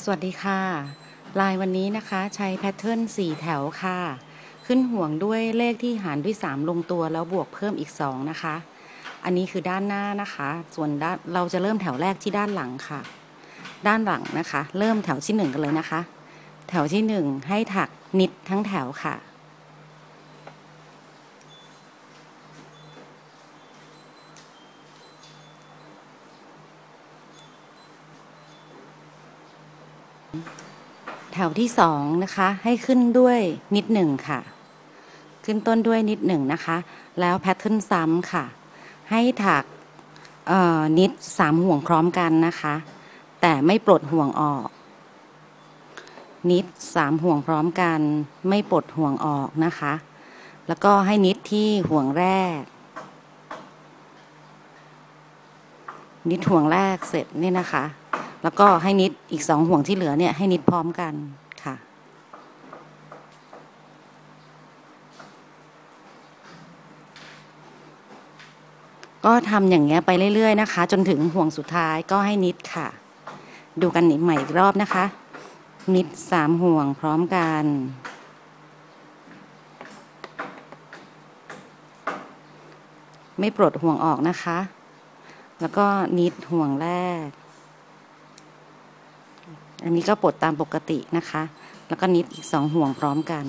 สวัสดีค่ะ ลายวันนี้นะคะใช้แพทเทิร์น4 แถวค่ะ ขึ้นห่วงด้วยเลขที่หารด้วย 3 ลงตัวแล้วบวกเพิ่มอีก 2 นะคะ อันนี้คือด้านหน้านะคะ ส่วนด้านเราจะเริ่มแถวแรกที่ด้านหลังค่ะ ด้านหลังนะคะ เริ่มแถวที่ 1 กันเลยนะคะ แถวที่ 1 ให้ถักนิดทั้งแถวค่ะ แถวที่สองนะคะ ให้ขึ้นด้วยนิดหนึ่งค่ะ ขึ้นต้นด้วยนิดหนึ่งนะคะ แล้วแพทเทิร์นซ้ำค่ะ ให้ถักนิดสามห่วงพร้อมกันนะคะ แต่ไม่ปลดห่วงออก นิดสามห่วงพร้อมกัน ไม่ปลดห่วงออกนะคะ แล้วก็ให้นิดที่ห่วงแรก นิดห่วงแรกเสร็จนี่นะคะ แล้วก็ให้นิดอีกสองห่วงที่เหลือเนี่ยให้นิดพร้อมกันค่ะ ก็ทำอย่างเงี้ยไปเรื่อยๆนะคะ จนถึงห่วงสุดท้ายก็ให้นิดค่ะ ดูกันใหม่อีกรอบนะคะ นิดสามห่วงพร้อมกันไม่ปลดห่วงออกนะคะ แล้วก็นิดห่วงแรก อันนี้ก็ปลดตามปกตินะคะ แล้วก็นิดอีกสองห่วงพร้อมกัน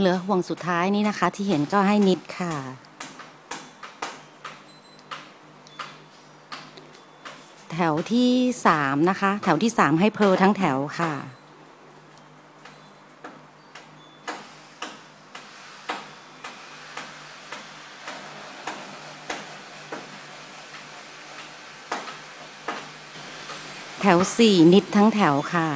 เหลือห่วงสุดท้ายนี้นะคะ ที่เห็นก็ให้นิดค่ะ แถวที่สามนะคะ แถวที่สามให้เพลทั้งแถวค่ะแถวสี่นิดทั้งแถวค่ะ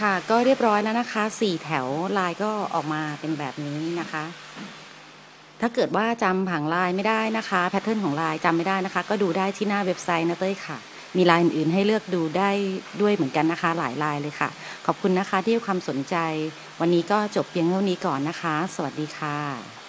ค่ะก็เรียบร้อยแล้วนะคะสี่แถวลายก็ออกมาเป็นแบบนี้นะคะ ถ้าเกิดว่าจำผังลายไม่ได้นะคะ แพทเทิร์นของลายจำไม่ได้นะคะ ก็ดูได้ที่หน้าเว็บไซต์นะเต้ยค่ะ มีลายอื่นๆให้เลือกดูได้ด้วยเหมือนกันนะคะ หลายลายเลยค่ะ ขอบคุณนะคะที่ให้ความสนใจ วันนี้ก็จบเพียงเท่านี้ก่อนนะคะ สวัสดีค่ะ